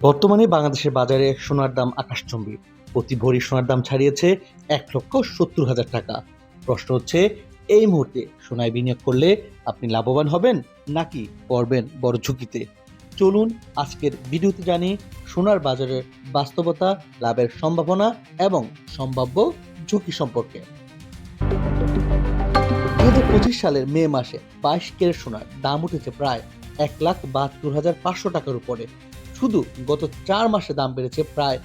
বর্তমানে বাংলাদেশের বাজারে সোনার দাম আকাশচম্বী। প্রতি ভরি সোনার দাম ছাড়িয়েছে এক লক্ষ সত্তর হাজার টাকা। প্রশ্ন হচ্ছে, এই মুহূর্তে সোনায় বিনিয়োগ করলে আপনি লাভবান হবেন নাকি পড়বেন বড় ঝুঁকিতে? চলুন আজকের ভিডিওতে জানি সোনার বাজারের বাস্তবতা, লাভের সম্ভাবনা এবং সম্ভাব্য ঝুঁকি সম্পর্কে। দু হাজার পঁচিশ সালের মে মাসে বাইশ ক্যারেট সোনার দাম উঠেছে প্রায় এক লাখ বাহাত্তর হাজার পাঁচশো টাকার উপরে। শুধু গত চার মাসে দাম বেড়েছে প্রায়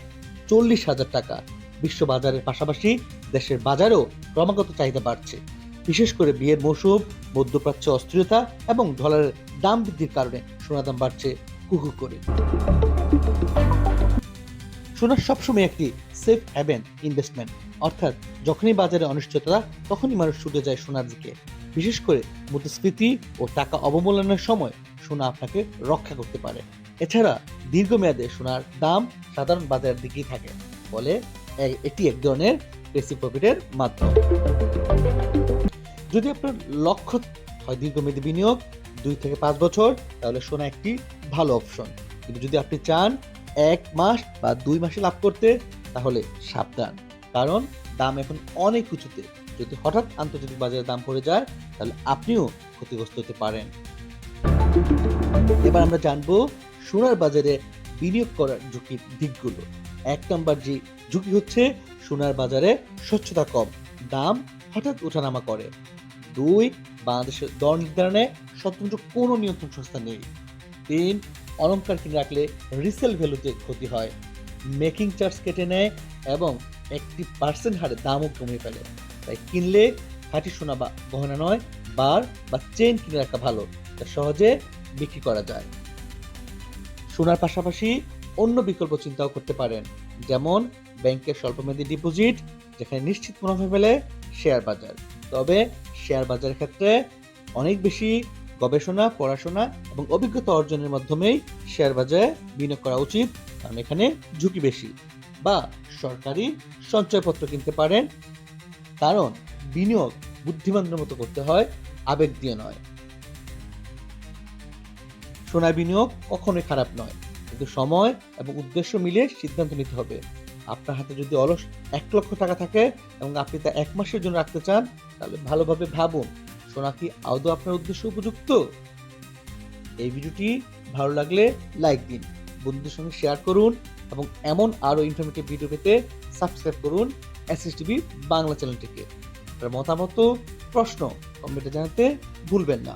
চল্লিশ হাজার টাকা। বিশ্ব বাজারের পাশাপাশি দেশের বাজারেও ক্রমাগত চাহিদা বাড়ছে। বিশেষ করে বিয়ের মৌসুম, মধ্যপ্রাচ্য অস্থিরতা এবং ডলারের দাম বৃদ্ধির কারণে সোনার দাম বাড়ছে কুকু করে। সোনা সবসময় একটি সেফ হ্যাভেন ইনভেস্টমেন্ট অর্থাৎ যখনই বাজারে অনিশ্চয়তা, তখনই মানুষ ছুটে যায় সোনার দিকে। বিশেষ করে মুদ্রাস্ফীতি ও টাকা অবমূল্যায়নের সময় সোনা আপনাকে রক্ষা করতে পারে। এছাড়া দীর্ঘমেয়াদে সোনার দাম সাধারণ বাজারের দিকেই থাকে এ- এটি এক ধরনের বেসিক প্রফিটের মাধ্যম। যদি আপনার লক্ষ্য হয় দীর্ঘমেয়াদী বিনিয়োগ দুই থেকে পাঁচ বছর, তাহলে সোনা একটি ভালো অপশন কিন্তু যদি আপনি চান এক মাস বা দুই মাসে লাভ করতে, তাহলে সাবধান। কারণ দাম এখন অনেক উঁচুতে। যদি হঠাৎ আন্তর্জাতিক বাজারে দাম পড়ে যায়, তাহলে আপনিও ক্ষতিগ্রস্ত হতে পারেন। এবার আমরা জানব সোনার বাজারে বিনিয়োগ করার ঝুঁকির দিকগুলো। এক নম্বর যে ঝুঁকি হচ্ছে, সোনার বাজারে স্বচ্ছতা কম, দাম হঠাৎ ওঠানামা করে। দুই, বাংলাদেশের দর নির্ধারণে স্বতন্ত্র কোনো নিয়ন্ত্রণ সংস্থা নেই। তিন, অলংকার কিনে রাখলে রিসেল ভ্যালুতে ক্ষতি হয়। মেকিং চার্জ কেটে নেয় এবং একটি পার্সেন্ট হারে দামও কমিয়ে ফেলে। তাই কিনলে খাঁটি সোনা বা গহনা নয় বার বা চেন কিনে রাখা ভালো, যা সহজে বিক্রি করা যায়। সোনার পাশাপাশি অন্য বিকল্প চিন্তাও করতে পারেন, যেমন ব্যাংকের স্বল্পমেয়াদী ডিপোজিট যেখানে নিশ্চিত মুনাফা পেলে শেয়ার বাজার। তবে শেয়ার বাজারের ক্ষেত্রে অনেক বেশি গবেষণা, পড়াশোনা এবং অভিজ্ঞতা অর্জনের মাধ্যমেই শেয়ার বাজারে বিনিয়োগ করা উচিত, কারণ এখানে ঝুঁকি বেশি। বা সরকারি সঞ্চয়পত্র কিনতে পারেন, কারণ বিনিয়োগ বুদ্ধিমানদের মতো করতে হয়, আবেগ দিয়ে নয়। সোনার বিনিয়োগ কখনোই খারাপ নয়, কিন্তু সময় এবং উদ্দেশ্য মিলে সিদ্ধান্ত নিতে হবে। আপনার হাতে যদি অলস এক লক্ষ টাকা থাকে এবং আপনি তা এক মাসের জন্য রাখতে চান, তাহলে ভালোভাবে ভাবুন, সোনা কি আদৌ আপনার উদ্দেশ্য উপযুক্ত? এই ভিডিওটি ভালো লাগলে লাইক দিন, বন্ধুদের সঙ্গে শেয়ার করুন এবং এমন আরও ইনফরমেটিভ ভিডিও পেতে সাবস্ক্রাইব করুন এসএস টিভি বাংলা চ্যানেলটিকে আপনার মতামত প্রশ্ন কমেন্টে জানাতে ভুলবেন না।